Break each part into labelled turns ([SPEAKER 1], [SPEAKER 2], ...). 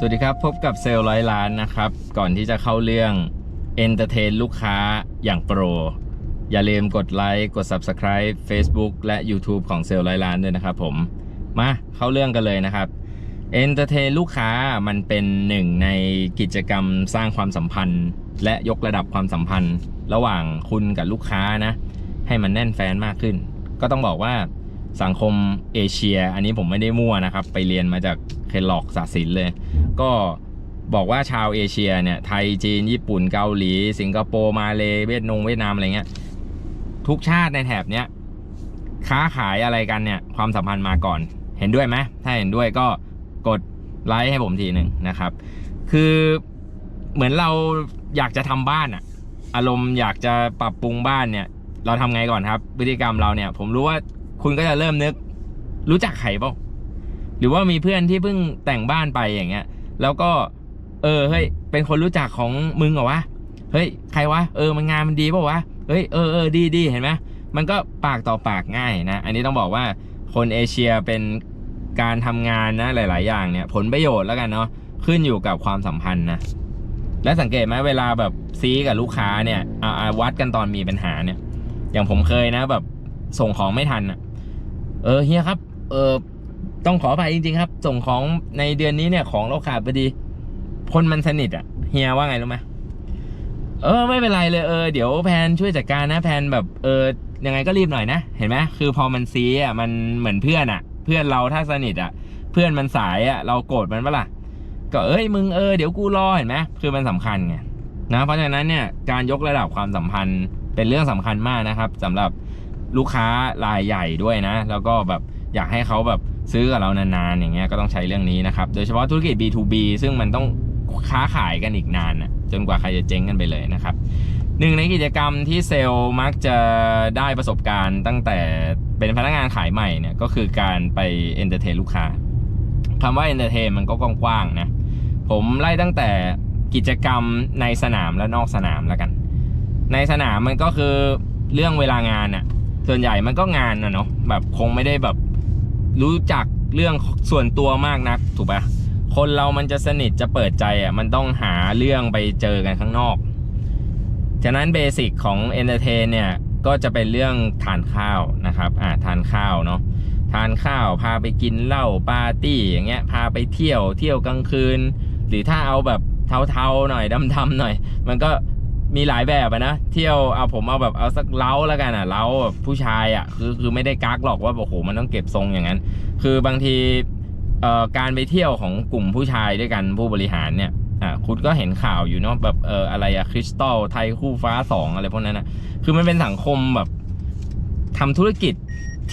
[SPEAKER 1] สวัสดีครับ พบกับเซลล์ร้อยล้านนะครับ ก่อนที่จะเข้าเรื่องเอนเตอร์เทนลูกค้าอย่างโปร อย่าลืมกดไลค์กด Subscribe Facebook และ YouTube ของเซลล์ร้อยล้านด้วยนะครับผมมาเข้าเรื่องกันเลยนะครับเอนเตอร์เทนลูกค้ามันเป็นหนึ่งในกิจกรรมสร้างความสัมพันธ์ และยกระดับความสัมพันธ์ ระหว่างคุณกับลูกค้านะ ให้มันแน่นแฟนมากขึ้น ก็ต้องบอกว่า สังคมเอเชีย อันนี้ผมไม่ได้มั่วนะครับ ไปเรียนมาจากเคลล็อกศาสตร์ศิลป์เลย ก็บอกว่าชาวเอเชียเนี่ย ไทยจีน ญี่ปุ่นเกาหลี สิงคโปร์มาเลเวียดนงเวียดนามอะไรเงี้ยทุกชาติในแถบเนี้ยค้าขายอะไรกันเนี่ย ความสัมพันธ์มาก่อน เห็นด้วยไหมถ้าเห็นด้วยก็กดไลค์ให้ผมทีหนึ่งนะครับ คือเหมือนเราอยากจะทำบ้านอะอารมณ์อยากจะปรับปรุงบ้านเนี่ย เราทำไงก่อนครับพฤติกรรมเราเนี่ย ผมรู้ว่า คุณก็จะเริ่มนึก รู้จักใครเปล่าหรือว่ามีเพื่อนที่เพิ่งแต่งบ้านไปอย่างเงี้ย แล้วก็ เออเฮ้ยเป็นคนรู้จักของมึงเหรอวะเฮ้ยใครวะเออมันงานมันดีป่าวะเฮ้ยเออเออดีดีเห็นไหมมันก็ปากต่อปากง่ายนะ อันนี้ต้องบอกว่าคนเอเชียเป็นการทำงานนะหลาย ๆ อย่างเนี่ย ผลประโยชน์แล้วกันเนาะขึ้นอยู่กับความสัมพันธ์นะและสังเกตไหมเวลาแบบซีกับลูกค้าเนี่ยเอาวัดกันตอนมีปัญหาเนี่ย อย่างผมเคยนะแบบส่งของไม่ทันอะ เออเฮียครับ เออต้องขออภัยจริง ๆ ครับ ส่งของในเดือนนี้เนี่ยของเราขาดพอดี คนมันสนิทอะเฮียว่าไงรู้ไหมเออไม่เป็นไรเลยเออเดี๋ยวแพนช่วยจัดการนะแพนแบบเออยังไงก็รีบหน่อยนะเห็นไหมคือพอมันซีอะมันเหมือนเพื่อนอะ เพื่อนเราถ้าสนิทอะ เพื่อนมันสายอะเราโกรธมันปะล่ะก็เอ้ยมึงเออเดี๋ยวกูรอเห็นไหมคือมันสำคัญไงนะเพราะฉะนั้นเนี่ยการยกระดับความสัมพันธ์เป็นเรื่องสำคัญมากนะครับสำหรับ ลูกค้ารายใหญ่ด้วยนะ แล้วก็แบบอยากให้เขาแบบซื้อกับเรานานๆอย่างเงี้ยก็ต้องใช้เรื่องนี้นะครับ โดยเฉพาะธุรกิจ B2B ซึ่งมันต้องค้าขายกันอีกนานนะจนกว่าใครจะเจ๊งกันไปเลยนะครับหนึ่งในกิจกรรมที่เซลล์มักจะได้ประสบการณ์ตั้งแต่เป็นพนักงานขายใหม่เนี่ยก็คือการไปเอนเตอร์เทนลูกค้าคำว่าเอนเตอร์เทนมันก็กว้างๆนะผมไล่ตั้งแต่กิจกรรมในสนามและนอกสนามแล้วกัน ในสนามมันก็คือเรื่องเวลางานอะ่ะ ส่วนใหญ่มันก็งานนะเนาะแบบคงไม่ได้แบบรู้จักเรื่องส่วนตัวมากนักถูกปะคนเรามันจะสนิทจะเปิดใจอะ่ะมันต้องหาเรื่องไปเจอกันข้างนอก ฉะนั้นเบสิกของเอนเตอร์เทนเนี่ยก็จะเป็นเรื่องทานข้าวนะครับอ่าทานข้าวเนาะทานข้าวพาไปกินเหล้าปาร์ตี้อย่างเงี้ยพาไปเที่ยวเที่ยวกลางคืน หรือถ้าเอาแบบเทาๆหน่อยดำๆหน่อย มันก็ มีหลายแบบนะ เที่ยวเอาผมเอาแบบเอาสักเล้าแล้วกันอะเล้าแบบผู้ชายอะคือคือไม่ได้กักหรอกว่าโอ้โหมันต้องเก็บทรงอย่างนั้น คือบางทีเอ่อการไปเที่ยวของกลุ่มผู้ชายด้วยกันผู้บริหารเนี่ยอ่าคุณก็เห็นข่าวอยู่เนาะแบบเอออะไรอะคริสตัลไทยคู่ฟ้าสองอะไรพวกนั้นนะคือมันเป็นสังคมแบบทำธุรกิจ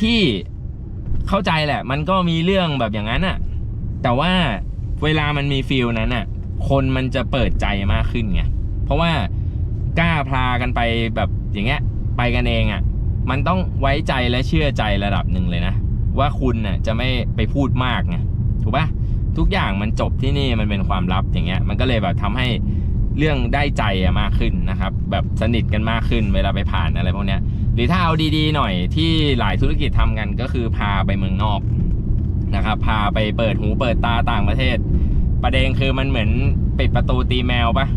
[SPEAKER 1] ที่เข้าใจแหละ มันก็มีเรื่องแบบอย่างนั้นอะแต่ว่าเวลามันมีฟิลนั้นอะคนมันจะเปิดใจมากขึ้นไงเพราะว่า กล้าพากันไปแบบอย่างเงี้ยไปกันเองอะ่ะมันต้องไว้ใจและเชื่อใจระดับหนึ่งเลยนะ ว่าคุณน่ะจะไม่ไปพูดมากไงถูกปะทุกอย่างมันจบที่นี่มันเป็นความลับอย่างเงี้ย มันก็เลยแบบทำให้เรื่องได้ใจอะมากขึ้นนะครับ แบบสนิทกันมากขึ้นเวลาไปผ่านอะไรพวกเนี้ย หรือถ้าเอาดีๆหน่อยที่หลายธุรกิจทำกันก็คือพาไปเมืองนอกนะครับ พาไปเปิดหูเปิดตาต่างประเทศ ประเด็นคือมันเหมือนปิดประตูตีแมวปะ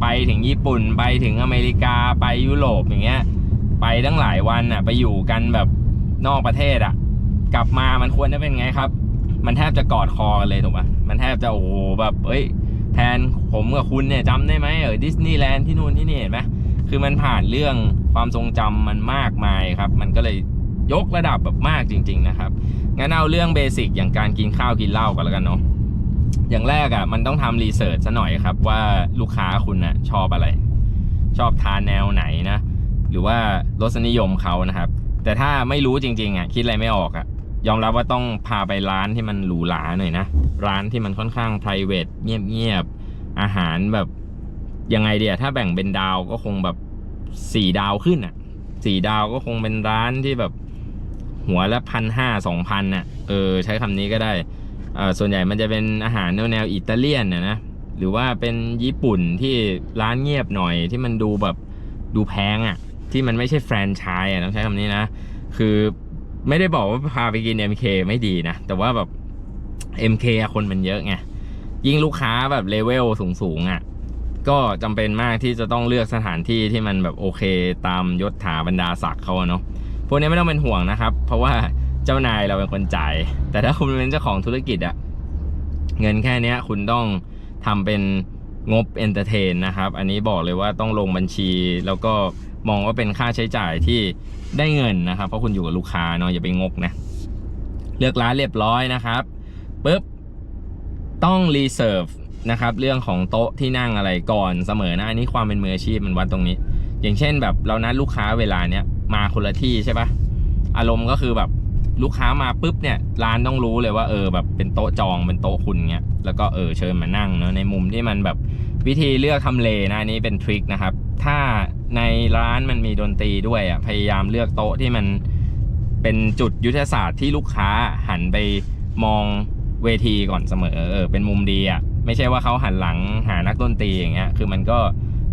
[SPEAKER 1] ไปถึงญี่ปุ่นไปถึงอเมริกาไปยุโรปอย่างเงี้ย ไปตั้งหลายวันอะ ไปอยู่กันแบบนอกประเทศอะ กลับมามันควรจะเป็นไงครับ มันแทบจะกอดคอกันเลยถูกปะมันแทบจะโอ้โหแบบเอ้ยแทนผมกับคุณเนี่ยจำได้ไหมเออดิสนีย์แลนด์ที่นู่นที่นี่เห็นไหมคือมันผ่านเรื่องความทรงจำมันมากมายครับ มันก็เลยยกระดับแบบมากจริง ๆ นะครับ งั้นเอาเรื่องเบสิกอย่างการกินข้าวกินเหล้ากันแล้วกันเนาะ อย่างแรกอะ่ะ มันต้องทำรีเสิร์ชซะหน่อยครับ ว่าลูกค้าคุณนะ่ะชอบอะไร ชอบทานแนวไหนนะ หรือว่ารสนิยมเขานะครับ แต่ถ้าไม่รู้จริง ๆอะ่ะคิดอะไรไม่ออกอะ่ะยอมรับว่าต้องพาไปร้านที่มันหรูหราหน่อยนะ ร้านที่มันค่อนข้าง p r i v a t เงียบๆ อาหารแบบยังไงเดียถ้าแบ่งเป็นดาวก็คงแบบสี่ดาวขึ้นอะสี่ดาวก็คงเป็นร้านที่แบบหัวละพันห้าสองพันน่ะเออใช้คำนี้ก็ได้ ส่วนใหญ่มันจะเป็นอาหารแนวแนวอิตาเลียนนะนะหรือว่าเป็นญี่ปุ่นที่ร้านเงียบหน่อยที่มันดูแบบดูแพงอะ่ะ ที่มันไม่ใช่แฟรนไชส์อะต้องใช้คำนี้นะ คือไม่ได้บอกว่าพาไปกิน MK ไม่ดีนะ แต่ว่าแบบ MK อะคนมันเยอะไง ยิ่งลูกค้าแบบเลเวลสูงๆอะก็จำเป็นมากที่จะต้องเลือกสถานที่ที่มันแบบโอเคตามยศถาบรรดาศักดิ์เขาเนาะพวกนี้ไม่ต้องเป็นห่วงนะครับ เพราะว่า เจ้านายเราเป็นคนจ่าย แต่ถ้าคุณเป็นเจ้าของธุรกิจอะเงินแค่นี้คุณต้องทำเป็นงบเอนเตอร์เทนนะครับ อันนี้บอกเลยว่าต้องลงบัญชี แล้วก็มองว่าเป็นค่าใช้จ่ายที่ได้เงินนะครับ เพราะคุณอยู่กับลูกค้าเนาะอย่าไปงกนะ เลือกร้านเรียบร้อยนะครับปุ๊บต้องรีเซิร์ฟนะครับเรื่องของโต๊ะที่นั่งอะไรก่อนเสมอนะอันนี้ความเป็นมืออาชีพมันวัดตรงนี้ อย่างเช่นแบบเรานัดลูกค้าเวลาเนี้ยมาคนละที่ใช่ปะอารมณ์ก็คือแบบ ลูกค้ามาปุ๊บเนี่ยร้านต้องรู้เลยว่าเออแบบเป็นโต๊ะจองเป็นโต๊ะคุณเงี้ยแล้วก็เออเชิญมานั่งเนาะในมุมที่มันแบบวิธีเลือกทำเลนะนนี้เป็นทริคนะครับ ถ้าในร้านมันมีดนตรีด้วยอะพยายามเลือกโต๊ะที่มันเป็นจุดยุทธศาสตร์ที่ลูกค้าหันไปมองเวทีก่อนเสมอเออเป็นมุมดีอะไม่ใช่ว่าเขาหันหลังหานักดนตรีอย่างเงี้ยคือมันก็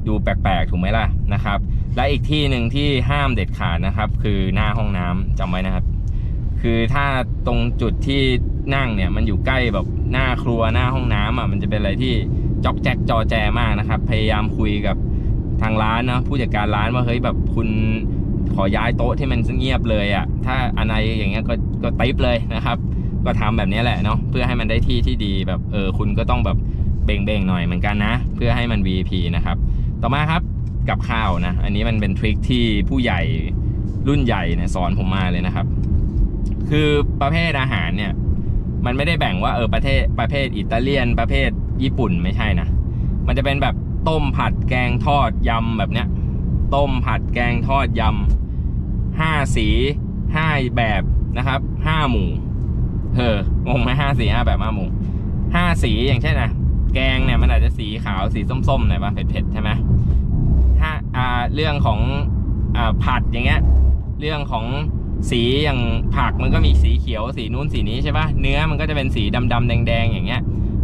[SPEAKER 1] ดูแปลกๆ ถูกไหมล่ะนะครับ และอีกที่หนึ่งที่ห้ามเด็ดขาดนะครับ คือหน้าห้องน้ำจำไว้นะครับ คือถ้าตรงจุดที่นั่งเนี่ยมันอยู่ใกล้แบบหน้าครัวหน้าห้องน้ำอะมันจะเป็นอะไรที่จอกแจ๊กจอแจมากนะครับ พยายามคุยกับทางร้านเนาะผู้จัดการร้านว่าเฮ้ยแบบคุณขอย้ายโต๊ะที่มันเงียบเลยอะถ้าอะไรอย่างเงี้ยก็ก็ติ๊บเลยนะครับ ก็ทำแบบนี้แหละเนาะเพื่อให้มันได้ที่ที่ดีแบบเออคุณก็ต้องแบบเบ่งๆหน่อยเหมือนกันนะ เพื่อให้มัน VP นะครับ ต่อมาครับกับข้าวนะ อันนี้มันเป็นทริคที่ผู้ใหญ่รุ่นใหญ่เนี่ยสอนผมมาเลยนะครับ คือประเภทอาหารเนี่ย มันไม่ได้แบ่งว่าเออประเทศประเภทอิตาเลียนประเภทญี่ปุ่นไม่ใช่นะ มันจะเป็นแบบต้มผัดแกงทอดยำแบบเนี้ย ต้มผัดแกงทอดยำห้าสีห้าแบบนะครับห้าหมู่เอองงไหมห้าสีห้าแบบห้าหมู่ห้าสีอย่างเช่นนะแกงเนี่ยมันอาจจะสีขาวสีส้มๆหน่อยป่ะเผ็ดๆใช่ไหมถ้าอ่าเรื่องของอ่าผัดอย่างเงี้ย เรื่องของ สีอย่างผักมันก็มีสีเขียวสีนู้นสีนี้ใช่ปะเนื้อมันก็จะเป็นสีดำๆแดงๆอย่างเงี้ย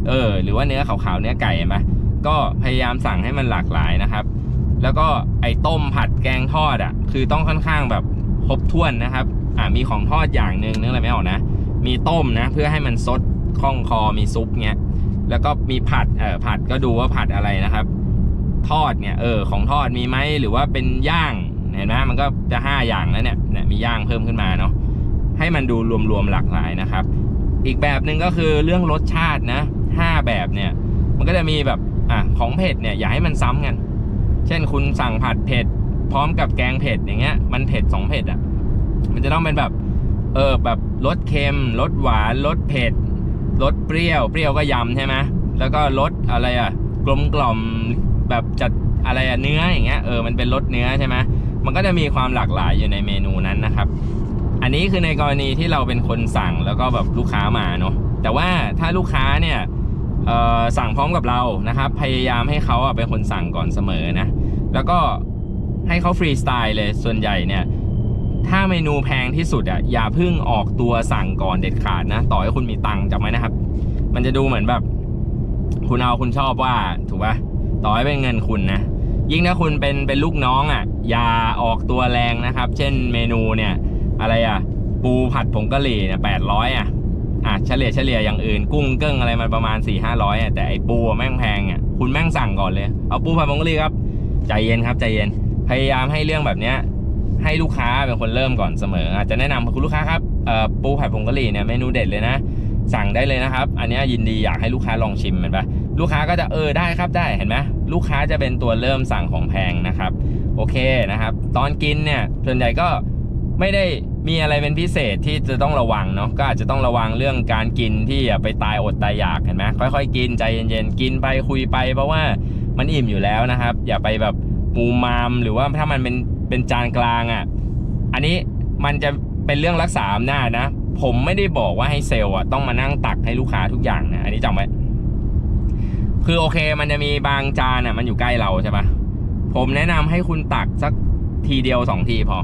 [SPEAKER 1] เออหรือว่าเนื้อขาวๆเนื้อไก่เห็นปะก็พยายามสั่งให้มันหลากหลายนะครับ แล้วก็ไอ้ต้มผัดแกงทอดอะคือต้องค่อนข้างแบบครบถ้วนนะครับอ่ามีของทอดอย่างหนึ่งนึกอะไรไม่ออกนะ มีต้มนะ เพื่อให้มันซดคล่องคอมีซุปเงี้ยแล้วก็มีผัดเอ่อผัดก็ดูว่าผัดอะไรนะครับ ทอดเนี่ยเออของทอดมีไหมหรือว่าเป็นย่างเห็นไหมมันก็จะห้าอย่างแล้วเนี่ย มีย่างเพิ่มขึ้นมาเนาะให้มันดูรวมๆหลากหลายนะครับ อีกแบบหนึ่งก็คือเรื่องรสชาตินะห้าแบบเนี่ยมันก็จะมีแบบอะของเผ็ดเนี่ยอย่าให้มันซ้ำกัน เช่นคุณสั่งผัดเผ็ดพร้อมกับแกงเผ็ดอย่างเงี้ยมันเผ็ดสองเผ็ดอะมันจะต้องเป็นแบบเออแบบรสเค็มรสหวานรสเผ็ดรสเปรี้ยว เปรี้ยวก็ยำใช่ไหมแล้วก็รสอะไรอะกลมกล่อมแบบจัดอะไรอะเนื้ออย่างเงี้ยเออมันเป็นรสเนื้อใช่ไหม มันก็จะมีความหลากหลายอยู่ในเมนูนั้นนะครับ อันนี้คือในกรณีที่เราเป็นคนสั่งแล้วก็แบบลูกค้ามาเนาะแต่ว่าถ้าลูกค้าเนี่ยสั่งพร้อมกับเรานะครับ พยายามให้เขาเป็นคนสั่งก่อนเสมอนะ แล้วก็ให้เขาฟรีสไตล์เลยส่วนใหญ่เนี่ยถ้าเมนูแพงที่สุดอะอย่าเพิ่งออกตัวสั่งก่อนเด็ดขาดนะ ต่อให้คุณมีตังค์จำไว้นะครับ มันจะดูเหมือนแบบ คุณเอาคุณชอบว่าถูกป่ะต่อให้เป็นเงินคุณนะ ยิ่งถ้าคุณเป็นเป็นลูกน้องอะ อย่าออกตัวแรงนะครับ เช่นเมนูเนี่ย อะไรอะ ปูผัดผงกะหรี่เนี่ยแปดร้อยอะอะเฉลี่ยเฉลี่ยอย่างอื่นกุ้งเกิ้งอะไรมันประมาณ4ี่ห้าร้อยอะแต่ไอปูแม่งแพงอะคุณแม่งสั่งก่อนเลย เอาปูผัดผงกะหรี่ครับ ใจเย็นครับใจเย็น พยายามให้เรื่องแบบเนี้ยให้ลูกค้าเป็นคนเริ่มก่อนเสมอ อาจจะแนะนำคุณลูกค้าครับเอ่อปูผัดผงกะหรี่เนี่ยเมนูเด็ดเลยนะ สั่งได้เลยนะครับ อันนี้ยยินดีอยากให้ลูกค้าลองชิมเห็นปะลูกค้าก็จะเออได้ครับได้เห็นไหม ลูกค้าจะเป็นตัวเริ่มสั่งของแพงนะครับ โอเคนะครับ ตอนกินเนี่ยส่วนใหญ่ก็ไม่ได้มีอะไรเป็นพิเศษที่จะต้องระวังเนาะก็อาจจะต้องระวังเรื่องการกินที่อย่าไปตายอดตายอยากเห็นไหมค่อยๆ กินใจเย็นๆกินไปคุยไป เพราะว่ามันอิ่มอยู่แล้วนะครับ อย่าไปแบบมูมามหรือว่าถ้ามันเป็นเป็นจานกลางอะอันนี้มันจะเป็นเรื่องรักษาอำนาจนะ ผมไม่ได้บอกว่าให้เซลล์อะต้องมานั่งตักให้ลูกค้าทุกอย่างนะอันนี้จำไว้ คือโอเค มันจะมีบางจานอะ มันอยู่ใกล้เราใช่ปะผมแนะนำให้คุณตักสักทีเดียวสองทีพอ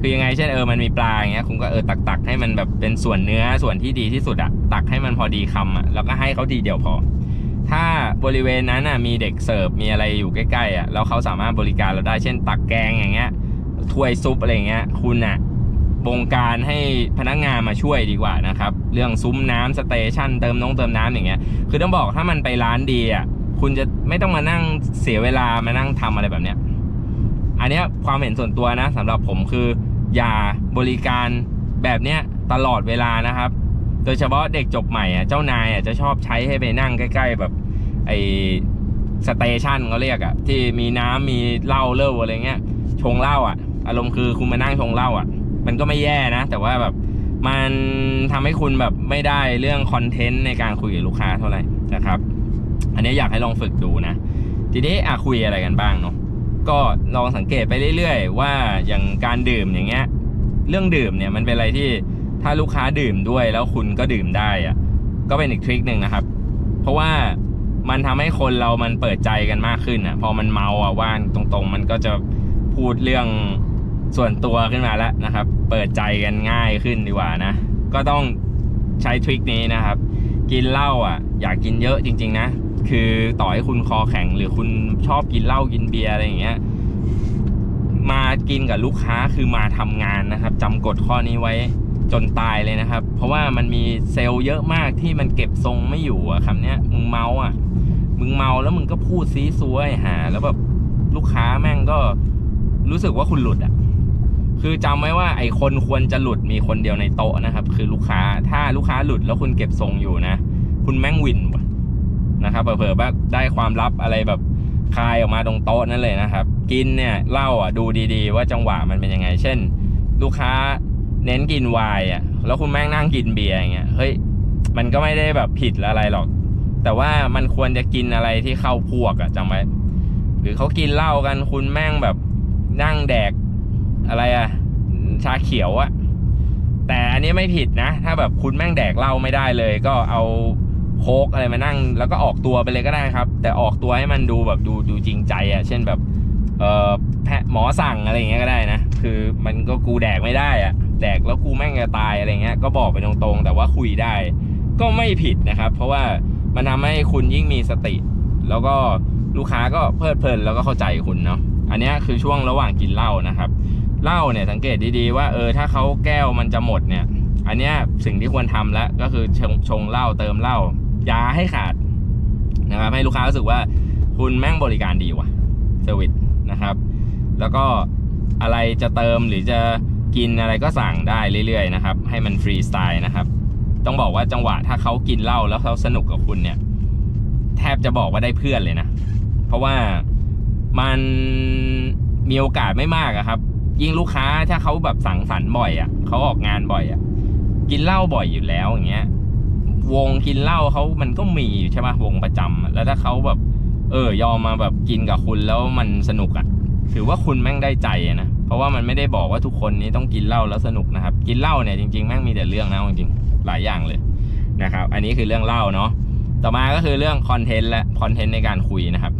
[SPEAKER 1] คือยังไงเช่นเออมันมีปลาอย่างเงี้ยคุณก็เออตักตักให้มันแบบเป็นส่วนเนื้อส่วนที่ดีที่สุดอะตักให้มันพอดีคำอะแล้วก็ให้เขาทีเดียวพอ ถ้าบริเวณนั้นอะมีเด็กเสิร์ฟมีอะไรอยู่ใกล้ๆอะแล้วเขาสามารถบริการเราได้เช่น ตักแกงอย่างเงี้ยถ้วยซุปอะไรเงี้ยคุณอะ บงการให้พนักงานมาช่วยดีกว่านะครับ เรื่องซุ้มน้ำสเตชันเติมน้องเติมน้ำอย่างเงี้ย คือต้องบอกถ้ามันไปร้านดีอะคุณจะไม่ต้องมานั่งเสียเวลามานั่งทำอะไรแบบเนี้ย อันเนี้ยความเห็นส่วนตัวนะสำหรับผมคืออย่าบริการแบบเนี้ยตลอดเวลานะครับ โดยเฉพาะเด็กจบใหม่อะเจ้านายอะจะชอบใช้ให้ไปนั่งใกล้ ๆ แบบไอสเตชันเขาเรียกอะที่มีน้ำมีเหล้าเลิศอะไรเงี้ยชงเหล้าอะ อารมณ์คือคุณมานั่งชงเหล้าอะ มันก็ไม่แย่นะ แต่ว่าแบบมันทำให้คุณแบบไม่ได้เรื่องคอนเทนต์ในการคุยกับลูกค้าเท่าไหร่นะครับ อันนี้อยากให้ลองฝึกดูนะ ทีนี้อะคุยอะไรกันบ้างเนาะก็ลองสังเกตไปเรื่อยๆ ว่าอย่างการดื่มอย่างเงี้ย เรื่องดื่มเนี่ยมันเป็นอะไรที่ถ้าลูกค้าดื่มด้วยแล้วคุณก็ดื่มได้อะก็เป็นอีกทริคหนึ่งนะครับ เพราะว่ามันทำให้คนเรามันเปิดใจกันมากขึ้นอะ พอมันเมาอะว่านตรงๆ มันก็จะพูดเรื่อง ส่วนตัวขึ้นมาแล้วนะครับ เปิดใจกันง่ายขึ้นดีกว่านะ ก็ต้องใช้ทริคนี้นะครับ กินเหล้าอะ อยากกินเยอะจริง ๆ นะ คือต่อให้คุณคอแข็งหรือคุณชอบกินเหล้ากินเบียร์อะไรอย่างเงี้ย มากินกับลูกค้าคือมาทำงานนะครับจำกฎข้อนี้ไว้จนตายเลยนะครับ เพราะว่ามันมีเซลล์เยอะมากที่มันเก็บทรงไม่อยู่อะคำเนี้ยมึงเมาอะมึงเมาแล้วมึงก็พูดซีซัวหา แล้วแบบลูกค้าแม่งก็รู้สึกว่าคุณหลุดอะ คือจำไว้ว่าไอ้คนควรจะหลุดมีคนเดียวในโต๊ะนะครับ คือลูกค้าถ้าลูกค้าหลุดแล้วคุณเก็บทรงอยู่นะ คุณแม่งวินนะครับเผลอๆว่าได้ความลับอะไรแบบคายออกมาตรงโต๊ะนั่นเลยนะครับ กินเนี่ยเหล้าอะดูดีๆ ว่าจังหวะมันเป็นยังไง เช่น ลูกค้าเน้นกินไวน์อะแล้วคุณแม่งนั่งกินเบียร์อย่างเงี้ยเฮ้ยมันก็ไม่ได้แบบผิดอะไรหรอก แต่ว่ามันควรจะกินอะไรที่เข้าพวกอะจำไว้หรือเขากินเหล้ากันคุณแม่งแบบนั่งแดก อะไรอะชาเขียวอะแต่อันนี้ไม่ผิดนะ ถ้าแบบคุณแม่งแดกเหล้าไม่ได้เลย ก็เอาโคกอะไรมานั่ง แล้วก็ออกตัวไปเลยก็ได้ครับ แต่ออกตัวให้มันดูแบบดูดูจริงใจอะเช่นแบบเออแพทย์หมอสั่งอะไรอย่างเงี้ยก็ได้นะ คือมันก็กูแดกไม่ได้อะแดกแล้วกูแม่งจะตายอะไรเงี้ยก็บอกไปตรงๆ แต่ว่าคุยได้ ก็ไม่ผิดนะครับ เพราะว่ามันทำให้คุณยิ่งมีสติ แล้วก็ลูกค้าก็เพลิดเพลินแล้วก็เข้าใจคุณเนาะอันนี้คือช่วงระหว่างกินเหล้านะครับ เหล้าเนี่ยสังเกตดีๆว่าเออถ้าเขาแก้วมันจะหมดเนี่ย อันเนี้ยสิ่งที่ควรทำแล้วก็คือชงชงเหล้าเติมเหล้าอยาให้ขาดนะครับให้ลูกค้ารู้สึกว่าคุณแม่งบริการดีว่ะเซอร์วิสนะครับ แล้วก็อะไรจะเติมหรือจะกินอะไรก็สั่งได้เรื่อยๆนะครับ ให้มันฟรีสไตล์นะครับ ต้องบอกว่าจังหวะถ้าเขากินเหล้าแล้วเขาสนุกกับคุณเนี่ย แทบจะบอกว่าได้เพื่อนเลยนะ เพราะว่ามันมีโอกาสไม่มากครับ ยิ่งลูกค้าถ้าเขาแบบสังสรรค์บ่อยอะเขาออกงานบ่อยอะกินเหล้าบ่อยอยู่แล้วอย่างเงี้ยวงกินเหล้าเขามันก็มีใช่ไหมวงประจำอะแล้วถ้าเขาแบบ เออยอมมาแบบกินกับคุณแล้วมันสนุกอะถือว่าคุณแม่งได้ใจนะเพราะว่ามันไม่ได้บอกว่าทุกคนนี้ต้องกินเหล้าแล้วสนุกนะครับ กินเหล้าเนี่ยจริงๆแม่งมีแต่เรื่องนะจริงๆหลายอย่างเลยนะครับ อันนี้คือเรื่องเล่าเนาะต่อมาก็คือเรื่องคอนเทนต์และคอนเทนต์ในการคุยนะครับ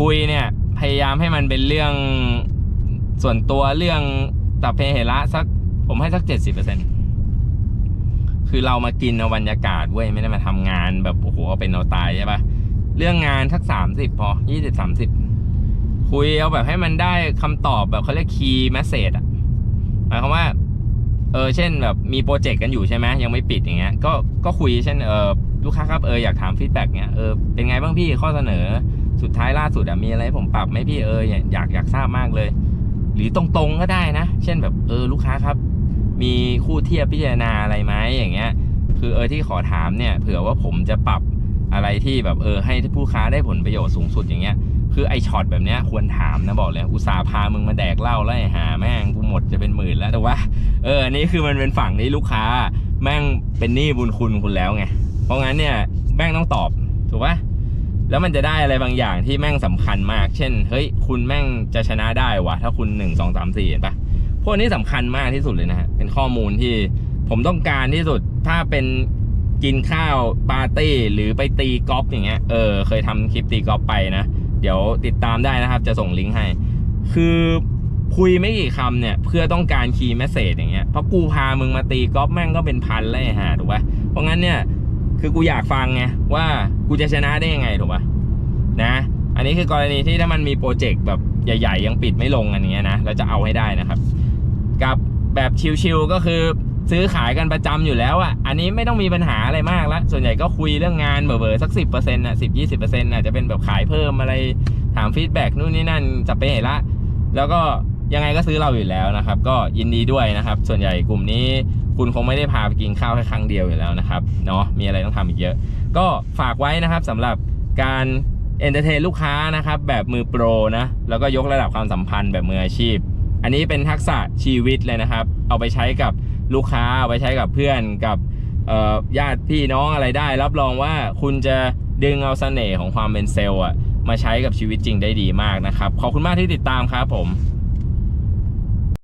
[SPEAKER 1] คุยเนี่ยพยายามให้มันเป็นเรื่อง ส่วนตัวเรื่องตับเพเหระสัก ผมให้สักเจ็ดสิบเปอร์เซ็นคือเรามากินเอาบรรยากาศเว้ยไม่ได้มาทำงานแบบโอ้โหเอาเป็นเอาตายใช่ปะเรื่องงานสักสามสิบพอยี่สิบสามสิบคุยเอาแบบให้มันได้คำตอบแบบเขาเรียกคีย์แมสเซจอะหมายความว่า เออเช่นแบบมีโปรเจกต์กันอยู่ใช่ไหมยังไม่ปิดอย่างเงี้ย ก็ก็คุยเช่นเออลูกค้าครับเอออยากถามฟีดแบ็กเนี่ยเออเป็นไงบ้างพี่ข้อเสนอสุดท้ายล่าสุดอะมีอะไรผมปรับไหมพี่เอออยากอยากทราบมากเลย หรือตรงๆก็ได้นะ เช่นแบบเออลูกค้าครับ มีคู่เทียบพิจารณาอะไรไหมอย่างเงี้ย คือเออที่ขอถามเนี่ยเผื่อว่าผมจะปรับอะไรที่แบบเออให้ผู้ค้าได้ผลประโยชน์สูงสุดอย่างเงี้ยคือไอช็อตแบบเนี้ยควรถามนะบอกเลยอุตส่าห์พามึงมาแดกเหล้าแล้วไอหาแม่งกูหมดจะเป็นหมื่นแล้วแต่ว่าเอออันนี้คือมันเป็นฝั่งนี้ลูกค้า แม่งเป็นหนี้บุญคุณคุณแล้วไงเพราะงั้นเนี่ยแม่งต้องตอบถูกปะ แล้วมันจะได้อะไรบางอย่างที่แม่งสำคัญมาก เช่น เฮ้ย คุณแม่งจะชนะได้วะถ้าคุณหนึ่งสองสามสี่เห็นปะพวกนี้สำคัญมากที่สุดเลยนะฮะ เป็นข้อมูลที่ผมต้องการที่สุด ถ้าเป็นกินข้าวปาร์ตี้หรือไปตีกอล์ฟอย่างเงี้ย เออ เคยทำคลิปตีกอล์ฟไปนะ เดี๋ยวติดตามได้นะครับ จะส่งลิงก์ให้ คือคุยไม่กี่คำเนี่ย เพื่อต้องการคีย์แมสเซจอย่างเงี้ย เพราะกูพามึงมาตีกอล์ฟแม่งก็เป็นพันแล้วไอ้ห่าถูกปะเพราะงั้นเนี่ย คือกูอยากฟังไงว่ากูจะชนะได้ยังไงถูกปะนะ อันนี้คือกรณีที่ถ้ามันมีโปรเจกต์แบบใหญ่ ๆ ยังปิดไม่ลงอันนี้นะเราจะเอาให้ได้นะครับ กับแบบชิลๆก็คือซื้อขายกันประจำอยู่แล้วอะ อันนี้ไม่ต้องมีปัญหาอะไรมากละ ส่วนใหญ่ก็คุยเรื่องงานเบอร์สักสิบเปอร์เซ็นต์อะสิบยี่สิบเปอร์เซ็นต์อาจจะเป็นแบบขายเพิ่มอะไรถามฟีดแบ็กนู่นนี่นั่นจะไปเห็นละ แล้วก็ยังไงก็ซื้อเราอยู่แล้วนะครับ ก็ยินดีด้วยนะครับ ส่วนใหญ่กลุ่มนี้ คุณคงไม่ได้พาไปกินข้าวแค่ครั้งเดียวอยู่แล้วนะครับเนาะมีอะไรต้องทำอีกเยอะ ก็ฝากไว้นะครับสำหรับการเอนเตอร์เทนลูกค้านะครับแบบมือโปรนะแล้วก็ยกระดับความสัมพันธ์แบบมืออาชีพ อันนี้เป็นทักษะชีวิตเลยนะครับ เอาไปใช้กับลูกค้าเอาไปใช้กับเพื่อนกับญาติพี่น้องอะไรได้ รับรองว่าคุณจะดึงเอาเสน่ห์ของความเป็นเซลล์อะมาใช้กับชีวิตจริงได้ดีมากนะครับ ขอบคุณมากที่ติดตามครับผม